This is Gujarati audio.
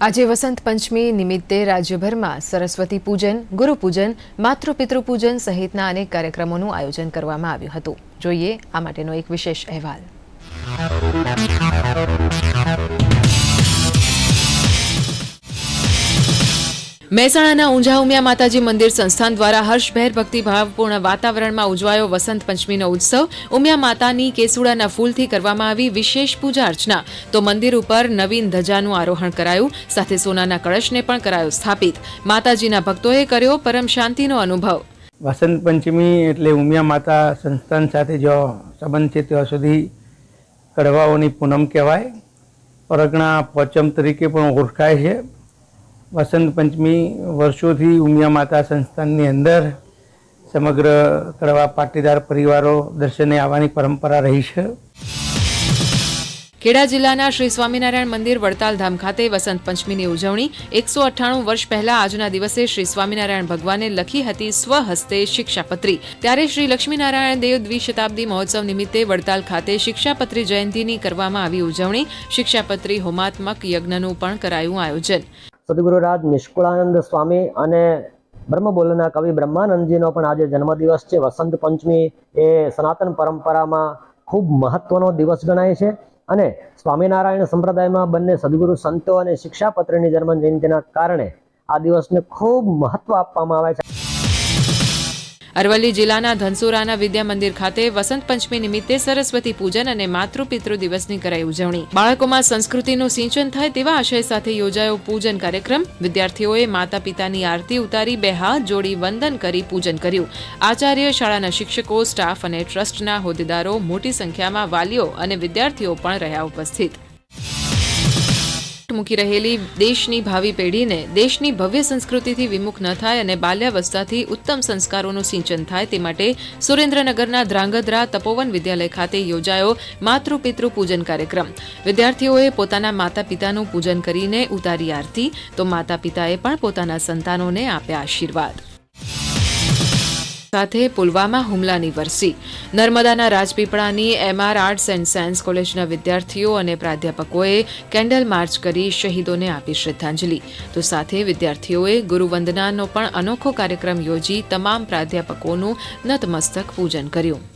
આજે વસંત પંચમી નિમિત્તે રાજ્યભરમાં સરસ્વતી પૂજન ગુરુપૂજન માતૃપિતૃ પૂજન સહિતના અનેક કાર્યક્રમોનું આયોજન કરવામાં આવ્યું હતું. જોઈએ આ માટેનો એક વિશેષ અહેવાલ. મહેસાણાના ઊંઝા ઉમિયા માતાજી મંદિર સંસ્થાન દ્વારા હર્ષભેર ભક્તિભાવપૂર્ણ વાતાવરણમાં ઉજવાયો વસંત પંચમીનો ઉત્સવ. ઉમિયા માતાની કેસુડાના ફૂલથી કરવામાં આવી વિશેષ પૂજા અર્ચના. તો મંદિર ઉપર નવીન ધજાનું આરોહણ કરાયું. સાથે સોનાના કળશને પણ કરાયો સ્થાપિત. માતાજીના ભક્તોએ કર્યો પરમ શાંતિનો અનુભવ. વસંત પંચમી એટલે ઉમિયા માતા સંસ્થાન સાથે જો સંબંધ છે ત્યાં સુધી કડવાઓની પૂનમ કહેવાય. પરગણા પચમ તરીકે પણ ઓળખાય છે. વસંત પંચમી વર્ષોથી ઉમિયા માતા સંસ્થાનની અંદર સમગ્ર કડવા પાટીદાર પરિવારો દર્શને આવવાની પરંપરા રહી છે. ખેડા જિલ્લાના શ્રી સ્વામિનારાયણ મંદિર વડતાલ ધામ ખાતે વસંત પંચમીની ઉજવણી એકસો અઠ્ઠાણું વર્ષ પહેલા આજના દિવસે શ્રી સ્વામિનારાયણ ભગવાને લખી હતી સ્વહસ્તે શિક્ષાપત્રી. ત્યારે શ્રી લક્ષ્મીનારાયણ દેવ દ્વિશતાબ્દી મહોત્સવ નિમિત્તે વડતાલ ખાતે શિક્ષાપત્રી જયંતીની કરવામાં આવી ઉજવણી શિક્ષાપત્રી હોમાત્મક યજ્ઞનું પણ કરાયું આયોજન. સદગુરુરાજ નિષ્કુળાનંદ સ્વામી અને બ્રહ્મબોલના કવિ બ્રહ્માનંદજીનો પણ આજે જન્મદિવસ છે. વસંત પંચમી એ સનાતન પરંપરામાં ખૂબ મહત્વનો દિવસ ગણાય છે અને સ્વામિનારાયણ સંપ્રદાયમાં બંને સદગુરુ સંતો અને શિક્ષાપત્રની જન્મ જયંતિના કારણે આ દિવસને ખૂબ મહત્વ આપવામાં આવે છે. અરવલ્લી જિલ્લાના ધનસુરાના વિદ્યા મંદિર ખાતે વસંત પંચમી નિમિત્તે સરસ્વતી પૂજન અને માતૃપિતૃ દિવસની કરાઈ ઉજવણી. બાળકોમાં સંસ્કૃતિનું સિંચન થાય તેવા આશય સાથે યોજાયો પૂજન કાર્યક્રમ. વિદ્યાર્થીઓએ માતા પિતાની આરતી ઉતારી બે હાથ જોડી વંદન કરી પૂજન કર્યું. આચાર્ય શાળાના શિક્ષકો, સ્ટાફ અને ટ્રસ્ટના હોદ્દેદારો મોટી સંખ્યામાં વાલીઓ અને વિદ્યાર્થીઓ પણ રહ્યા ઉપસ્થિત. મૂકી રહેલી દેશની ભાવિ પેઢીને દેશની ભવ્ય સંસ્કૃતિથી વિમુખ ન થાય અને બાલ્યાવસ્થાથી ઉત્તમ સંસ્કારોનું સિંચન થાય તે માટે સુરેન્દ્રનગરના ધ્રાંગધ્રા તપોવન વિદ્યાલય ખાતે યોજાયો માતૃપિતૃ પૂજન કાર્યક્રમ. વિદ્યાર્થીઓએ પોતાના માતા પિતાનું પૂજન કરીને ઉતારી આરતી, તો માતા પિતાએ પણ પોતાના સંતાનોને આપ્યા આશીર્વાદ. સાથે પુલવામા હુમલાની વરસી. નર્મદાના રાજપીપળાની એમઆર આર્ટ્સ એન્ડ સાયન્સ કોલેજના વિદ્યાર્થીઓ અને પ્રાધ્યાપકોએ કેન્ડલ માર્ચ કરી શહીદોને આપી શ્રદ્ધાંજલિ. તો સાથે વિદ્યાર્થીઓએ ગુરુવંદનાનો પણ અનોખો કાર્યક્રમ યોજી તમામ પ્રાધ્યાપકોનું નતમસ્તક પૂજન કર્યું.